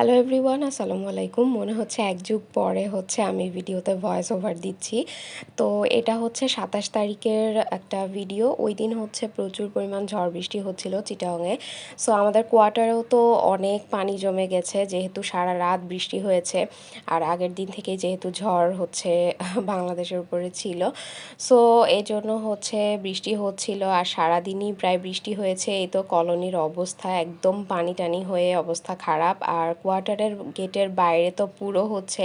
Hello everyone আসসালামু আলাইকুম মনে হচ্ছে এক যুগ পরে হচ্ছে আমি ভিডিওতে ভয়েস ওভার দিচ্ছি। তো এটা হচ্ছে সাতাশ তারিখের একটা ভিডিও ওই দিন হচ্ছে প্রচুর পরিমাণ ঝড় বৃষ্টি হচ্ছিল চিটাংয়ে সো আমাদের কোয়ার্টারেও তো অনেক পানি জমে গেছে, যেহেতু সারা রাত বৃষ্টি হয়েছে। আর আগের দিন থেকেই যেহেতু ঝড় হচ্ছে, বাংলাদেশের উপরে ছিল। সো এই জন্য হচ্ছে বৃষ্টি হচ্ছিল। আর সারাদিনই প্রায় বৃষ্টি হয়েছে। এই তো কলোনির অবস্থা একদম পানি টানি হয়ে অবস্থা খারাপ। আর কোয়ার্টারের গেটের বাইরে তো পুরো হচ্ছে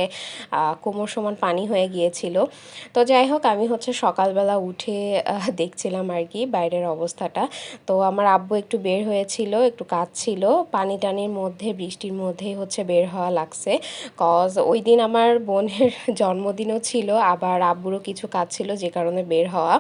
কোমর সমান পানি হয়ে গিয়েছিল। তো যাই হোক, আমি হচ্ছে সকালবেলা উঠে দেখছিলাম আর কি বাইরের অবস্থাটা। তো আমার আব্বু একটু বের হয়েছিল, একটু কাজ ছিল পানি টানির মধ্যে, বৃষ্টির মধ্যেই হচ্ছে বের হওয়া লাগছে। কজ ওই দিন আমার বোনের জন্মদিনও ছিল, আবার আব্বুরও কিছু কাজ ছিল যে কারণে বের হওয়া।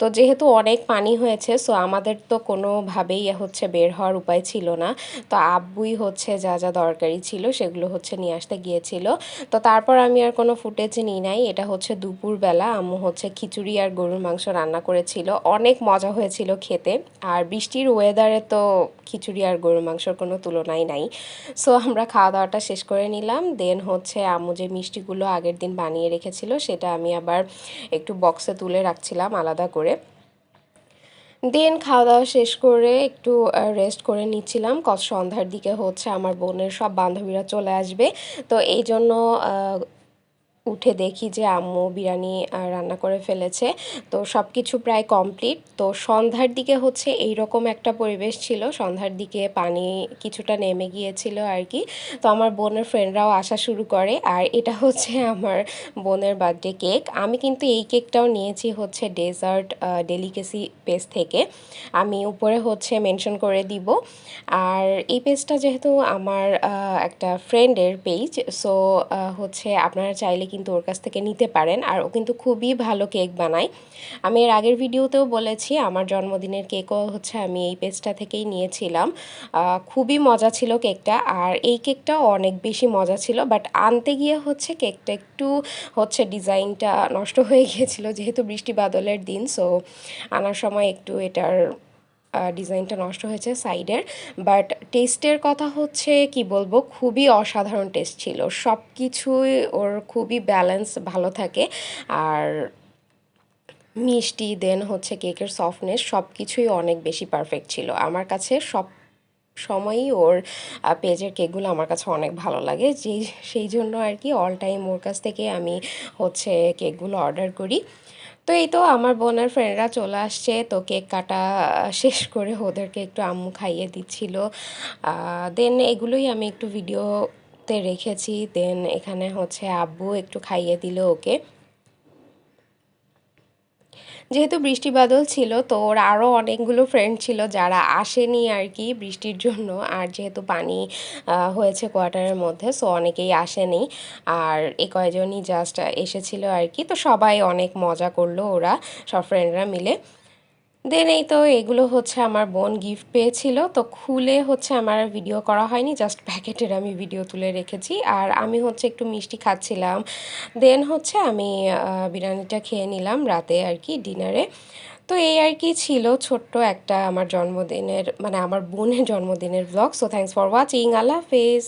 তো যেহেতু অনেক পানি হয়েছে সো আমাদের তো কোনোভাবেই হচ্ছে বের হওয়ার উপায় ছিল না। তো আব্বুই হচ্ছে যা যা দরকারি ছিল, সেগুলো হচ্ছে নিয়ে আসতে গিয়েছিল। তো তারপর আমি আর কোনো ফুটেজ নিই নাই। এটা হচ্ছে দুপুরবেলা। আম্মু হচ্ছে খিচুড়ি আর গরুর মাংস রান্না করেছিল। অনেক মজা হয়েছিল খেতে। আর বৃষ্টির ওয়েদারে তো খিচুড়ি আর গরুর মাংসর কোনো তুলনাই নাই। সো আমরা খাওয়া দাওয়াটা শেষ করে নিলাম। দেন হচ্ছে আম্মু যে মিষ্টিগুলো আগের দিন বানিয়ে রেখেছিল, সেটা আমি আবার একটু বক্সে তুলে রাখছিলাম আলাদা করে। দেন খাওয়া দাওয়া শেষ করে একটু রেস্ট করে নিচ্ছিলাম। কত সন্ধ্যার দিকে হচ্ছে আমার বোনের সব বান্ধবীরা চলে আসবে। তো এই জন্য উঠে দেখি যে আম্মু বিরিয়ানি রান্না করে ফেলেছে। তো সব কিছু প্রায় কমপ্লিট তো সন্ধ্যার দিকে হচ্ছে এই রকম একটা পরিবেশ ছিল। সন্ধ্যার দিকে পানি কিছুটা নেমে গিয়েছিল আর কি। তো আমার বোনের ফ্রেন্ডরাও আসা শুরু করে। আর এটা হচ্ছে আমার বোনের বার্থডে কেক আমি কিন্তু এই কেকটাও নিয়েছি হচ্ছে ডেজার্ট ডেলিকেসি পেজ থেকে। আমি উপরে হচ্ছে মেনশন করে দিব। আর এই পেজটা যেহেতু আমার একটা ফ্রেন্ডের পেজ সো হচ্ছে আপনারা চাইলে কিন্তু ওর কাছ থেকে নিতে পারেন আর ও কিন্তু খুবই ভালো কেক বানায়। আমি এর আগের ভিডিওতেও বলেছি, আমার জন্মদিনের কেকও হচ্ছে আমি এই পেজটা থেকেই নিয়েছিলাম। খুবই মজা ছিল কেকটা আর এই কেকটাও অনেক বেশি মজা ছিল, বাট আনতে গিয়ে হচ্ছে কেকটা একটু হচ্ছে ডিজাইনটা নষ্ট হয়ে গিয়েছিল যেহেতু বৃষ্টি বাদলের দিন, সো আনার সময় একটু এটার ডিজাইনটা নষ্ট হয়েছে সাইডের বাট টেস্টের কথা হচ্ছে, কি বলব, খুবই অসাধারণ টেস্ট ছিল। সব কিছুই ওর খুবই ব্যালেন্স ভালো থাকে। আর মিষ্টি দেন হচ্ছে কেকের সফটনেস সব কিছুই অনেক বেশি পারফেক্ট ছিল। আমার কাছে সব সময়ই ওর পেজের কেকগুলো আমার কাছে অনেক ভালো লাগে। যে সেই জন্য আর কি অল টাইম ওর কাছ থেকে আমি হচ্ছে কেকগুলো অর্ডার করি। তো এই তো আমার বোনের ফ্রেন্ডরা চলে আসছে, তো কেক কাটা শেষ করে ওদেরকে একটু আম্মু খাইয়ে দিচ্ছিল। দেন এগুলোই আমি একটু ভিডিওতে রেখেছি দেন এখানে হচ্ছে আব্বু একটু খাইয়ে দিল ওকে। যেহেতু বৃষ্টি বাদল ছিল, তো ওর আরও অনেকগুলো ফ্রেন্ড ছিল যারা আসেনি আর কি বৃষ্টির জন্য। আর যেহেতু পানি হয়েছে কোয়ার্টারের মধ্যে সো অনেকেই আসেনি। আর এ কয়জনই জাস্ট এসেছিল আর কি তো সবাই অনেক মজা করল ওরা, সব ফ্রেন্ডরা মিলে। দেন এই তো এগুলো হচ্ছে আমার বোন গিফট পেয়েছিল। তো খুলে হচ্ছে আমার ভিডিও করা হয়নি জাস্ট প্যাকেটের আমি ভিডিও তুলে রেখেছি। আর আমি হচ্ছে একটু মিষ্টি খাচ্ছিলাম। দেন হচ্ছে আমি বিরিয়ানিটা খেয়ে নিলাম রাতে আর কি ডিনারে। তো এই আর কি ছিল ছোট্ট একটা আমার জন্মদিনের মানে আমার বোনের জন্মদিনের blog so thanks for watching আল্লাহ হাফেজ।